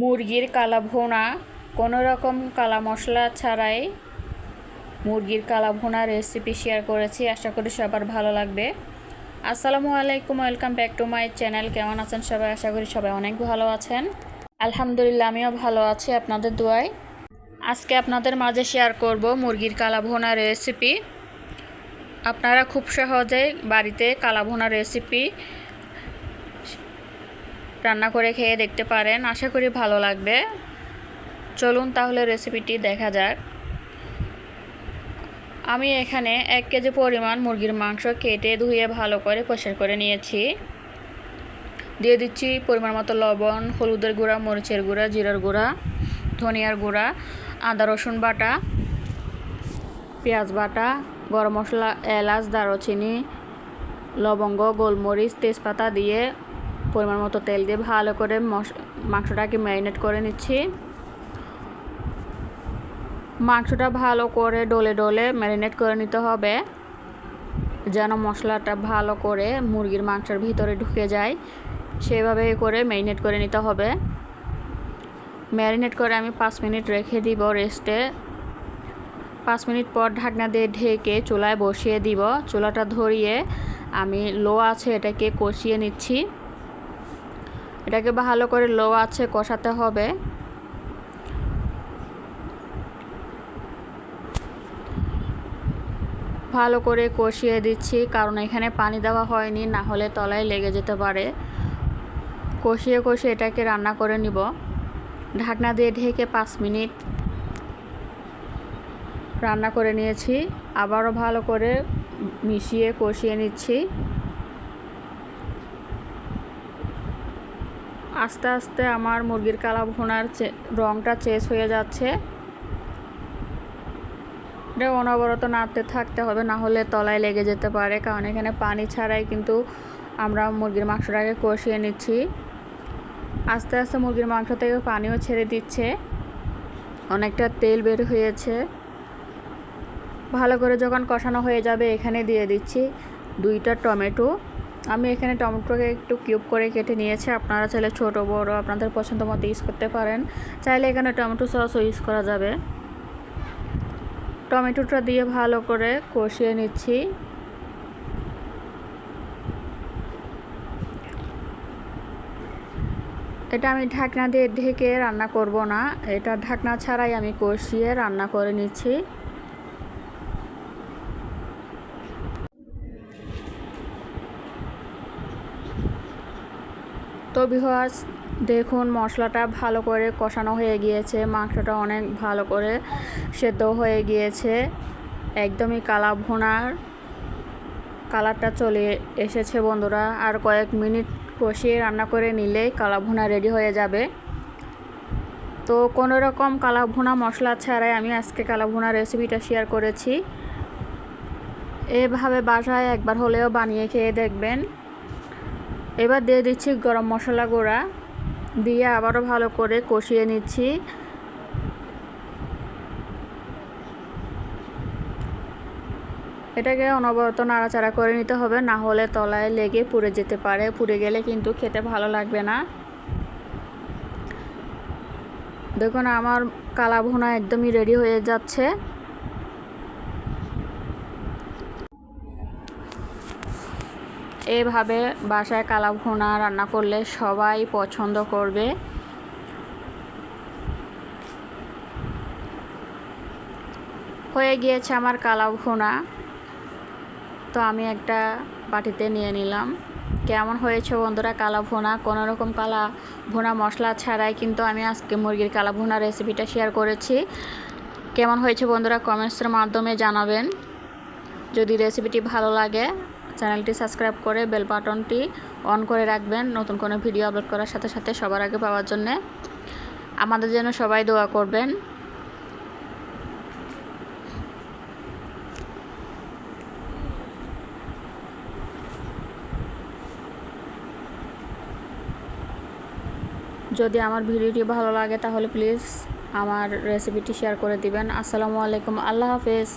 মুরগির কালা ভোনা কোনো রকম কালা মশলা ছাড়াই মুরগির কালা ভোনা রেসিপি শেয়ার করেছি। আশা করি সবার ভালো লাগবে। আসসালামু আলাইকুম welcome back to my channel কেমন আছেন সবাই? আশা করি সবাই অনেক ভালো আছেন। আলহামদুলিল্লাহ, আমিও ভালো আছি আপনাদের দোয়ায়। আজকে আপনাদের মাঝে শেয়ার করব মুরগির কালা ভোনা রেসিপি আপনারা খুব সহজেই বাড়িতে কালা ভোনা রেসিপি রান্না করে খেয়ে দেখতে পারেন। আশা করি ভালো লাগবে। চলুন তাহলে রেসিপিটি দেখা যাক। আমি এখানে এক কেজি পরিমাণ মুরগির মাংস কেটে ধুয়ে ভালো করে পরিষ্কার করে নিয়েছি। দিয়ে দিচ্ছি পরিমাণ মতো লবণ, হলুদের গুঁড়া, মরিচের গুঁড়া, জিরার গুঁড়া, ধনিয়ার গুঁড়া, আদা, রসুন বাটা, পেঁয়াজ বাটা, গরম মশলা, এলাচ, দারুচিনি, লবঙ্গ, গোলমরিচ, তেজপাতা দিয়ে পরিমাণ মতো তেল দিয়ে ভালো করে মাংসটাকে ম্যারিনেট করে নিচ্ছি। মাংসটা ভালো করে ডলে ডলে ম্যারিনেট করে নিতে হবে, যেন মশলাটা ভালো করে মুরগির মাংসের ভিতরে ঢুকে যায়। সেভাবে করে ম্যারিনেট করে নিতে হবে। ম্যারিনেট করে আমি পাঁচ মিনিট রেখে দিব রেস্টে। পাঁচ মিনিট পর ঢাকনা দিয়ে ঢেকে চুলায় বসিয়ে দিব। চুলাটা ধরিয়ে আমি লো আছে এটাকে কষিয়ে নিচ্ছি। এটাকে ভালো করে লো আছে কষাতে হবে। ভালো করে কষিয়ে দিচ্ছি, কারণ এখানে পানি দেওয়া হয়নি, না হলে তলায় লেগে যেতে পারে। কষিয়ে কষিয়ে এটাকে রান্না করে নিব। ঢাকনা দিয়ে ঢেকে পাঁচ মিনিট রান্না করে নিয়েছি। আবারও ভালো করে মিশিয়ে কষিয়ে নিচ্ছি। আস্তে আস্তে আমার মুরগির কালা ভোনার রঙটা চেঞ্জ হয়ে যাচ্ছে। এটা অনবরত নাড়তে থাকতে হবে, না হলে তলায় লেগে যেতে পারে, কারণ এখানে পানি ছাড়াই কিন্তু আমরা মুরগির মাংসটাকে কষিয়ে নিচ্ছি। আস্তে আস্তে মুরগির মাংস থেকে পানিও ছেড়ে দিচ্ছে। অনেকটা তেল বের হয়েছে। ভালো করে যখন কষানো হয়ে যাবে, এখানে দিয়ে দিচ্ছি দুইটা টমেটো। আমি এখানে টমেটোকে একটু কিউব করে কেটে নিয়েছি। আপনারা চাইলে ছোট, বড় আপনাদের পছন্দ মতো ইউজ করতে পারেন। চাইলে এখানে টমেটো সসও ইউজ করা যাবে। টমেটোটা দিয়ে ভালো করে কষিয়ে নিচ্ছি। এটা আমি ঢাকনা দিয়ে ঢেকে রান্না করব না। এটা ঢাকনা ছাড়াই আমি কষিয়ে রান্না করে নিচ্ছি। তো বিহাস দেখুন মশলাটা ভালো করে কষানো হয়ে গিয়েছে, মাংসটা অনেক ভালো করে সেদ্ধ হয়ে গিয়েছে, একদমই কালা ভোনার কালারটা চলে এসেছে বন্ধুরা, আর কয়েক মিনিট কষিয়ে রান্না করে নিলেই কালা ভুনা রেডি হয়ে যাবে। তো কোনো রকম কালা ভুনা মশলা ছাড়াই আমি আজকে কালা ভুনা রেসিপিটা শেয়ার করেছি। এভাবে বাসায় একবার হলেও বানিয়ে খেয়ে দেখবেন। এবার দিয়ে দিচ্ছি গরম মশলা গুঁড়া। দিয়ে আবারও ভালো করে কষিয়ে নিচ্ছি। এটাকে অনবরত নাড়াচাড়া করে নিতে হবে, না হলে তলায় লেগে পুড়ে যেতে পারে। পুড়ে গেলে কিন্তু খেতে ভালো লাগবে না। দেখুন, আমার কালা ভুনা একদমই রেডি হয়ে যাচ্ছে। এভাবে বাসায় কালা ভুনা রান্না করলে সবাই পছন্দ করবে। হয়ে গিয়েছে আমার কালা ভুনা। তো আমি একটা বাটিতে নিয়ে নিলাম। কেমন হয়েছে বন্ধুরা কালা ভুনা? কোনো রকম কালা ভুনা মশলা ছাড়াই কিন্তু আমি আজকে মুরগির কালা ভুনা রেসিপিটা শেয়ার করেছি। কেমন হয়েছে বন্ধুরা কমেন্টসের মাধ্যমে জানাবেন। যদি রেসিপিটি ভালো লাগে চ্যানেলটি সাবস্ক্রাইব করে বেল বাটনটি অন করে রাখবেন নতুন কোনো ভিডিও আপলোড করার সাথে সাথে সবার আগে পাওয়ার জন্যে। আমাদের জন্য সবাই দোয়া করবেন। যদি আমার ভিডিওটি ভালো লাগে তাহলে প্লিজ আমার রেসিপিটি শেয়ার করে দিবেন। আসসালামু আলাইকুম। আল্লাহ হাফেজ।